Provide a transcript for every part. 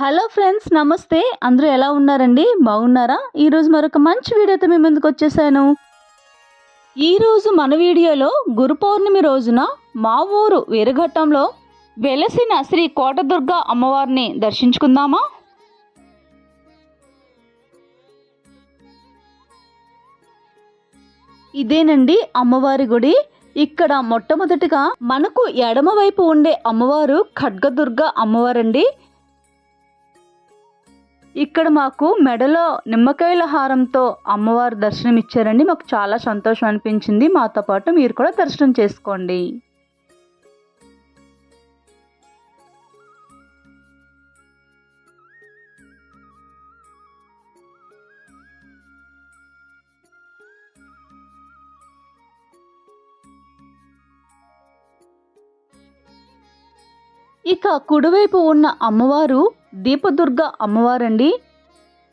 Hello friends నమస్తే. అందరూ ఎలా ఉన్నారండి? బాగున్నారా? ఈరోజు మరొక మంచి వీడియోతో మీ ముందుకు వచ్చేసాను. ఈరోజు మన వీడియోలో గురు పౌర్ణమి రోజున మా ఊరు వీరఘట్టంలో వెలసిన శ్రీ కోటదుర్గ అమ్మవారిని దర్శించుకుందామా? ఇదేనండి అమ్మవారి గుడి. ఇక్కడ మొట్టమొదటిగా మనకు ఎడమవైపు ఉండే అమ్మవారు ఖడ్గదుర్గ అమ్మవారండి. ఇక్కడ మాకు మెడలో నిమ్మకాయల హారంతో అమ్మవారు దర్శనం ఇచ్చారండి మాకు చాలా సంతోషం అనిపించింది. మాతో పాటు మీరు కూడా దర్శనం చేసుకోండి. ఇక కుడివైపు ఉన్న అమ్మవారు దీపదుర్గ అమ్మవారండి.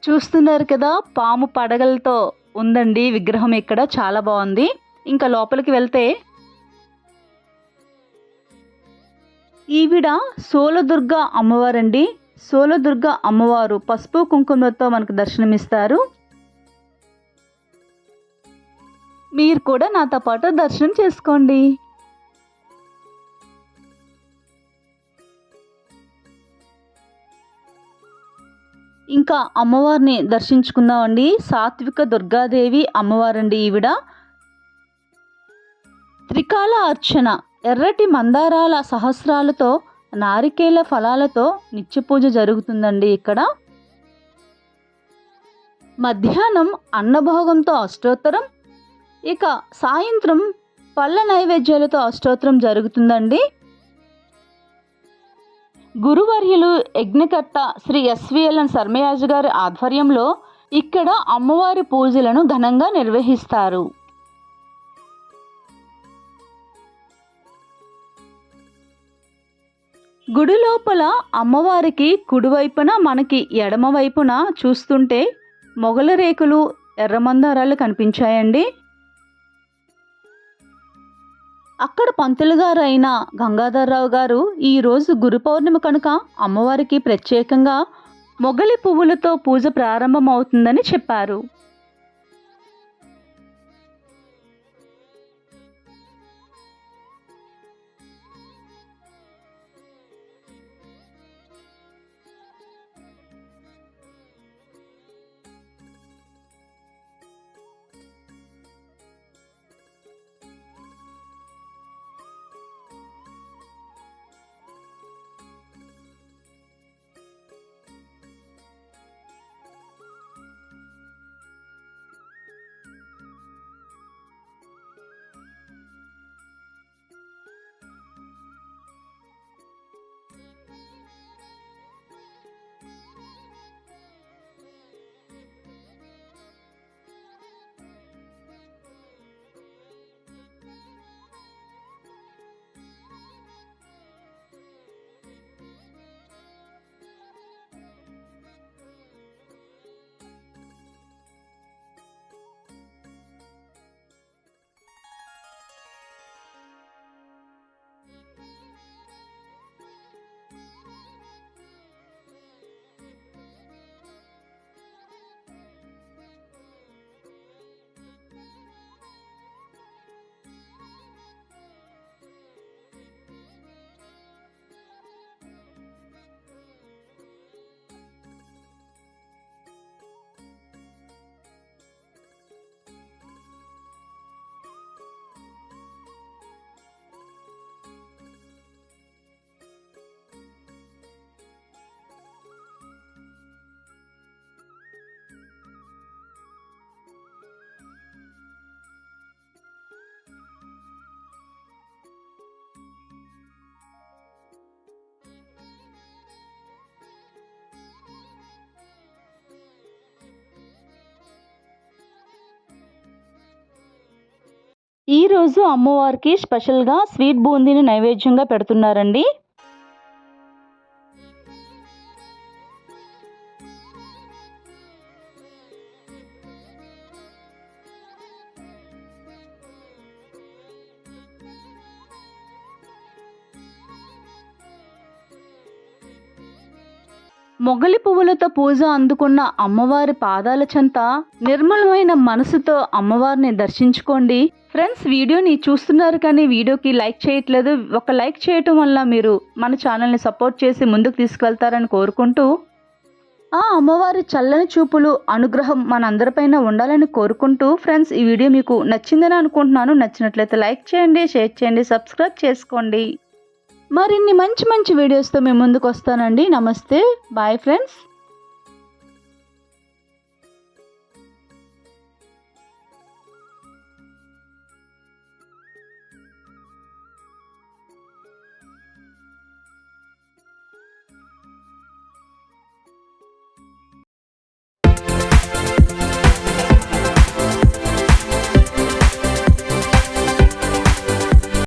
చూస్తున్నారు కదా పాము పడగలతో ఉందండి విగ్రహం ఇక్కడ చాలా బాగుంది. ఇంకా లోపలికి వెళ్తే ఈవిడ సోలదుర్గ అమ్మవారండి. సోలదుర్గ అమ్మవారు పసుపు కుంకుమతో మనకు దర్శనమిస్తారు. మీరు కూడా నాతో పాటు దర్శనం చేసుకోండి. ఇంకా అమ్మవారిని దర్శించుకుందామండి. సాత్విక దుర్గాదేవి అమ్మవారండి ఈవిడ. త్రికాల అర్చన. ఎర్రటి మందారాల సహస్రాలతో నారికేల ఫలాలతో నిత్య పూజ జరుగుతుందండి ఇక్కడ. మధ్యాహ్నం అన్నభోగంతో అష్టోత్తరం. ఇక సాయంత్రం పళ్ళ నైవేద్యాలతో అష్టోత్తరం జరుగుతుందండి. గురువర్యులు యజ్ఞకర్త శ్రీ ఎస్విఎల్ఎన్ శర్మయాజు గారి ఆధ్వర్యంలో ఇక్కడ అమ్మవారి పూజలను ఘనంగా నిర్వహిస్తారు. గుడి లోపల అమ్మవారికి కుడివైపున మనకి ఎడమ వైపున చూస్తుంటే మొగల రేకులు ఎర్రమందారాలు కనిపించాయండి. అక్కడ పంతులు గారు అయిన గంగాధర్రావు గారు ఈరోజు గురు పౌర్ణమి కనుక అమ్మవారికి ప్రత్యేకంగా మొగలి పువ్వులతో పూజ ప్రారంభమవుతుందని చెప్పారు. ఈరోజు అమ్మవారికి స్పెషల్గా స్వీట్ బూందీని నైవేద్యంగా పెడుతున్నారండి. మొగలి పువ్వులతో పూజ అందుకున్న అమ్మవారి పాదాల చెంత నిర్మలమైన మనసుతో అమ్మవారిని దర్శించుకోండి. ఫ్రెండ్స్ వీడియోని చూస్తున్నారు కానీ వీడియోకి లైక్ చేయట్లేదు. ఒక లైక్ చేయటం వల్ల మీరు మన ఛానల్ని సపోర్ట్ చేసి ముందుకు తీసుకెళ్తారని కోరుకుంటూ ఆ అమ్మవారి చల్లని చూపులు అనుగ్రహం మనందరిపైన ఉండాలని కోరుకుంటూ ఫ్రెండ్స్ ఈ వీడియో మీకు నచ్చిందని అనుకుంటున్నాను. నచ్చినట్లయితే లైక్ చేయండి షేర్ చేయండి సబ్స్క్రైబ్ చేసుకోండి. మరిన్ని మంచి మంచి వీడియోస్తో మేము ముందుకు వస్తానండి. నమస్తే. Bye friends.